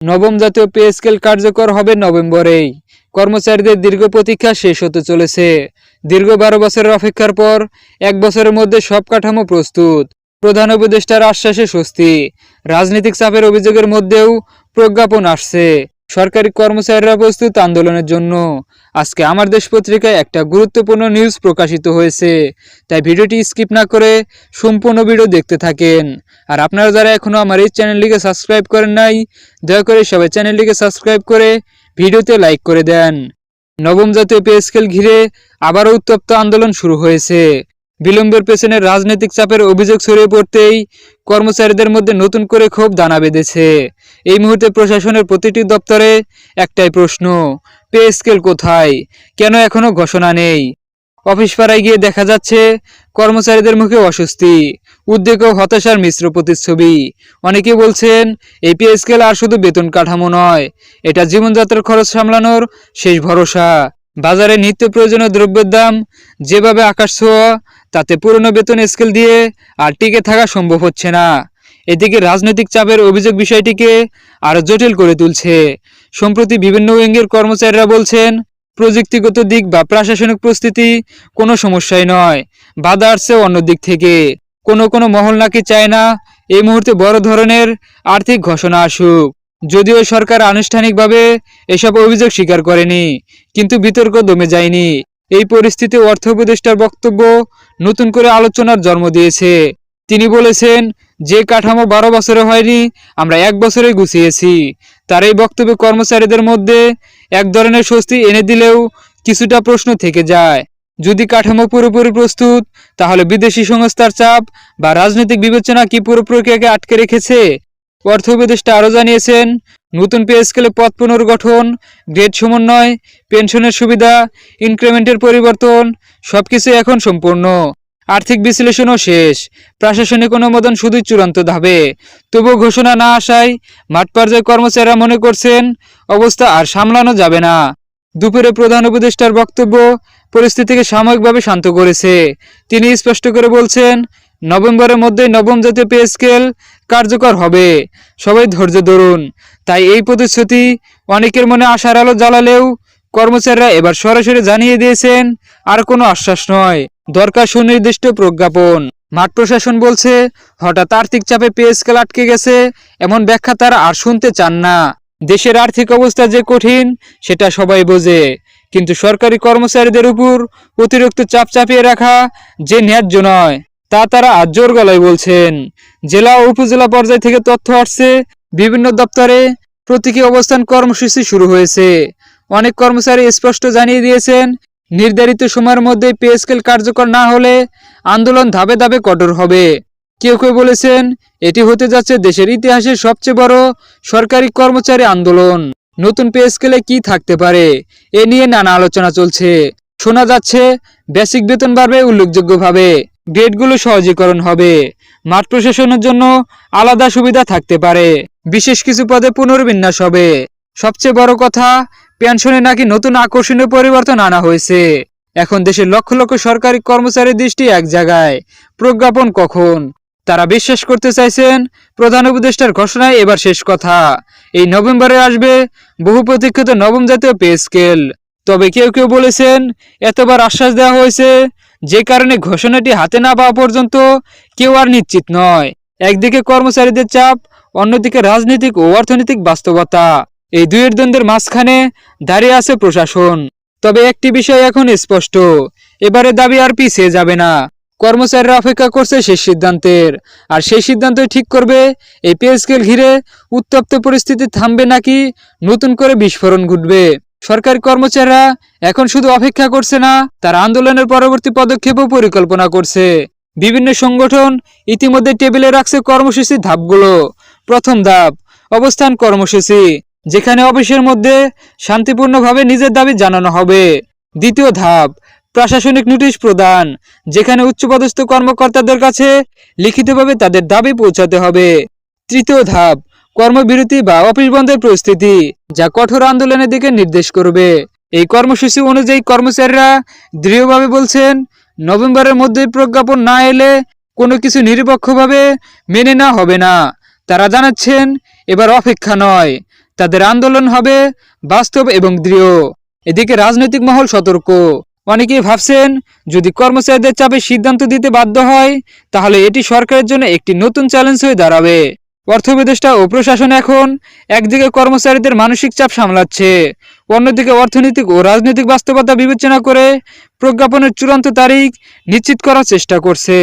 নবম জাতীয় pay scale কার্যকর হবে নভেম্বরেই। কর্মচারীদের দীর্ঘ প্রতীক্ষা শেষ হতে চলেছে। দীর্ঘ বারো বছরের অপেক্ষার পর এক বছরের মধ্যে সব কাঠামো প্রস্তুত। প্রধান উপদেষ্টার আশ্বাসে স্বস্তি। রাজনৈতিক চাপের অভিযোগের মধ্যেও প্রজ্ঞাপন আসছে। সরকারি কর্মচারীরা প্রস্তুত আন্দোলনের জন্য। আজকে আমার দেশ পত্রিকায় একটা গুরুত্বপূর্ণ নিউজ প্রকাশিত হয়েছে। তাই ভিডিওটি স্কিপ না করে সম্পূর্ণ ভিডিও দেখতে থাকেন। আর আপনারা যারা এখনও আমার এই চ্যানেলটিকে সাবস্ক্রাইব করেন নাই, দয়া করে সবাই চ্যানেলটিকে সাবস্ক্রাইব করে ভিডিওতে লাইক করে দেন। নবম জাতীয় পে স্কেল ঘিরে আবারও উত্তপ্ত আন্দোলন শুরু হয়েছে। বিলম্বের পেছনে রাজনৈতিক চাপের অভিযোগ ছড়িয়ে পড়তেই কর্মচারীদের মধ্যে নতুন করে ক্ষোভ দানা বেঁধেছে। এই মুহূর্তে প্রশাসনের প্রতিটি দপ্তরে একটাই প্রশ্ন, পে স্কেল কোথায়? কেন এখনও ঘোষণা নেই? অফিস পাড়ায় গিয়ে দেখা যাচ্ছে, কর্মচারীদের মুখে অস্বস্তি, উদ্বেগ ও হতাশার মিশ্র প্রতিচ্ছবি। অনেকে বলছেন, এই পে স্কেল আর শুধু বেতন কাঠামো নয়, এটা জীবনযাত্রার খরচ সামলানোর শেষ ভরসা। বাজারে নিত্য প্রয়োজনীয় দ্রব্যের দাম, যেভাবে আকাশ ছোঁয়া তাতে পুরনো বেতন স্কেল দিয়ে আর টিকে থাকা সম্ভব হচ্ছে না। এদিকে রাজনৈতিক চাপের অভিযোগ বিষয়টিকে আরও জটিল করে তুলছে। সম্প্রতি বিভিন্ন উইঙ্গের কর্মচারীরা বলছেন, প্রযুক্তিগত দিক বা প্রশাসনিক প্রস্তুতি কোনো সমস্যাই নয়, বাধা আসছে অন্য দিক থেকে। কোনো কোনো মহল নাকি চায় না এই মুহূর্তে বড় ধরনের আর্থিক ঘোষণা আসুক। যদিও সরকার আনুষ্ঠানিকভাবে এসব অভিযোগ স্বীকার করেনি, কিন্তু বিতর্ক দমে যায়নি। এই পরিস্থিতি অর্থ উপদেষ্টার বক্তব্য নতুন করে আলোচনার জন্ম দিয়েছে। তিনি বলেছেন, যে কাঠামো বারো বছরে হয়নি, আমরা এক বছরে গুছিয়েছি। তার এই বক্তব্যে কর্মচারীদের মধ্যে এক ধরনের স্বস্তি এনে দিলেও কিছুটা প্রশ্ন থেকে যায়। যদি কাঠামো পুরোপুরি প্রস্তুত, তাহলে বিদেশি সংস্থার চাপ বা রাজনৈতিক বিবেচনা কি পুরো প্রক্রিয়াকে আটকে রেখেছে? অর্থ উপদেষ্টা আরও জানিয়েছেন নতুন পে স্কেলে পদ পুনর্গঠন, গ্রেড সমন্বয়, পেনশনের সুবিধা, ইনক্রিমেন্টের পরিবর্তন, সবকিছু এখন সম্পূর্ণ। আর্থিক বিশ্লেষণও শেষ। প্রশাসনিক অনুমোদন শুধুই চূড়ান্ত ধাপে। তবু ঘোষণা না আসায় মাঠ পর্যায়ে কর্মচারীরা মনে করছেন, অবস্থা আর সামলানো যাবে না। দুপুরে প্রধান উপদেষ্টার বক্তব্য পরিস্থিতিকে সাময়িকভাবে শান্ত করেছে। তিনি স্পষ্ট করে বলছেন, নভেম্বরের মধ্যেই নবম জাতীয় পে স্কেল কার্যকর হবে। সবাই ধৈর্য ধরুন। তাই এই প্রতিশ্রুতি অনেকের মনে আশার আলো জ্বালালেও কর্মচারীরা এবার সরাসরি জানিয়ে দিয়েছেন, আর কোনো আশ্বাস নয়। দরকার সুনির্দিষ্ট প্রজ্ঞাপন। মাঠ প্রশাসন বলছে, হঠাৎ আর্থিক চাপে পে আটকে গেছে, এমন ব্যাখ্যা তারা আর শুনতে চান না। দেশের আর্থিক অবস্থা যে কঠিন, সেটা সবাই বোঝে। কিন্তু সরকারি কর্মচারীদের উপর অতিরিক্ত চাপ চাপিয়ে রাখা যে ন্যায্য নয়। তা তারা আজ জোর গলায় বলছেন। জেলা ও উপজেলা পর্যায় থেকে তথ্য আসছে, বিভিন্ন দপ্তরে প্রতীকী অবস্থান কর্মসূচি শুরু হয়েছে। অনেক কর্মচারী স্পষ্ট জানিয়ে দিয়েছেন, নির্ধারিত সময়ের মধ্যে পে স্কেল কার্যকর না হলে আন্দোলন ধাপে ধাপে কঠোর হবে। কেউ কেউ বলেছেন, এটি হতে যাচ্ছে দেশের ইতিহাসের সবচেয়ে বড় সরকারি কর্মচারী আন্দোলন। নতুন পে স্কেলে কি থাকতে পারে, এ নিয়ে নানা আলোচনা চলছে। শোনা যাচ্ছে, বেসিক বেতন বাড়বে উল্লেখযোগ্যভাবে। গ্রেডগুলো সহজীকরণ হবে। মাঠ প্রশাসনের জন্য আলাদা সুবিধা থাকতে পারে। বিশেষ কিছু পদে পুনর্বিন্যাস হবে। সবচেয়ে বড় কথা, পেনশনে নাকি নতুন আকর্ষণীয় পরিবর্তন আনা হয়েছে। এখন দেশের লক্ষ লক্ষ সরকারি কর্মচারীর দৃষ্টি এক জায়গায়। প্রজ্ঞাপন কখন? তারা বিশ্বাস করতে চাইছেন, প্রধান উপদেষ্টার ঘোষণায় এবার শেষ কথা। এই নভেম্বরে আসবে বহু প্রতীক্ষিত নবম জাতীয় পে স্কেল। তবে কেউ কেউ বলেছেন, এতবার আশ্বাস দেওয়া হয়েছে যে কারণে ঘোষণাটি হাতে না পাওয়া পর্যন্ত কেউ আর নিশ্চিত নয়। একদিকে কর্মচারীদের চাপ, অন্যদিকে রাজনৈতিক ও অর্থনৈতিক বাস্তবতা। এই দুইয়ের দ্বন্দ্বের মাঝখানে দাঁড়িয়ে আছে প্রশাসন। তবে একটি বিষয় এখন স্পষ্ট, এবারে দাবি আর পিছিয়ে যাবে না। কর্মচারীরা অপেক্ষা করছে শেষ সিদ্ধান্তের। আর সেই সিদ্ধান্তই ঠিক করবে এই পে স্কেল ঘিরে উত্তপ্ত পরিস্থিতি থামবে নাকি নতুন করে বিস্ফোরণ ঘটবে। সরকারি কর্মচারীরা এখন শুধু অপেক্ষা করছে না, তার আন্দোলনের পরবর্তী পদক্ষেপও পরিকল্পনা করছে। বিভিন্ন সংগঠন ইতিমধ্যে টেবিলে রাখছে কর্মসূচির ধাপগুলো। প্রথম ধাপ, অবস্থান কর্মসূচি, যেখানে অফিসের মধ্যে শান্তিপূর্ণভাবে নিজের দাবি জানানো হবে। দ্বিতীয় ধাপ, প্রশাসনিক নোটিশ প্রদান, যেখানে উচ্চপদস্থ কর্মকর্তাদের কাছে লিখিতভাবে তাদের দাবি পৌঁছাতে হবে। তৃতীয় ধাপ কর্মবিরতি বা অফিস বন্ধের পরিস্থিতি যা কঠোর আন্দোলনের দিকে নির্দেশ করবে। এই কর্মসূচি অনুযায়ী কর্মচারীরা দৃঢ়ভাবে বলছেন, নভেম্বরের মধ্যে প্রজ্ঞাপন না এলে কোনো কিছু নিরপেক্ষভাবে মেনে না হবে না। তারা জানাচ্ছেন, এবার অপেক্ষা নয়। তাদের আন্দোলন হবে বাস্তব এবং দৃঢ়। এদিকে রাজনৈতিক মহল সতর্ক। অনেকেই ভাবছেন, যদি কর্মচারীদের চাপে সিদ্ধান্ত দিতে বাধ্য হয়, তাহলে এটি সরকারের জন্য একটি নতুন চ্যালেঞ্জ হয়ে দাঁড়াবে। অর্থবিদেষ্টা ও প্রশাসন এখন একদিকে কর্মচারীদের মানসিক চাপ সামলাচ্ছে, অন্যদিকে অর্থনৈতিক ও রাজনৈতিক বাস্তবতা বিবেচনা করে প্রজ্ঞাপনের চূড়ান্ত তারিখ নিশ্চিত করার চেষ্টা করছে।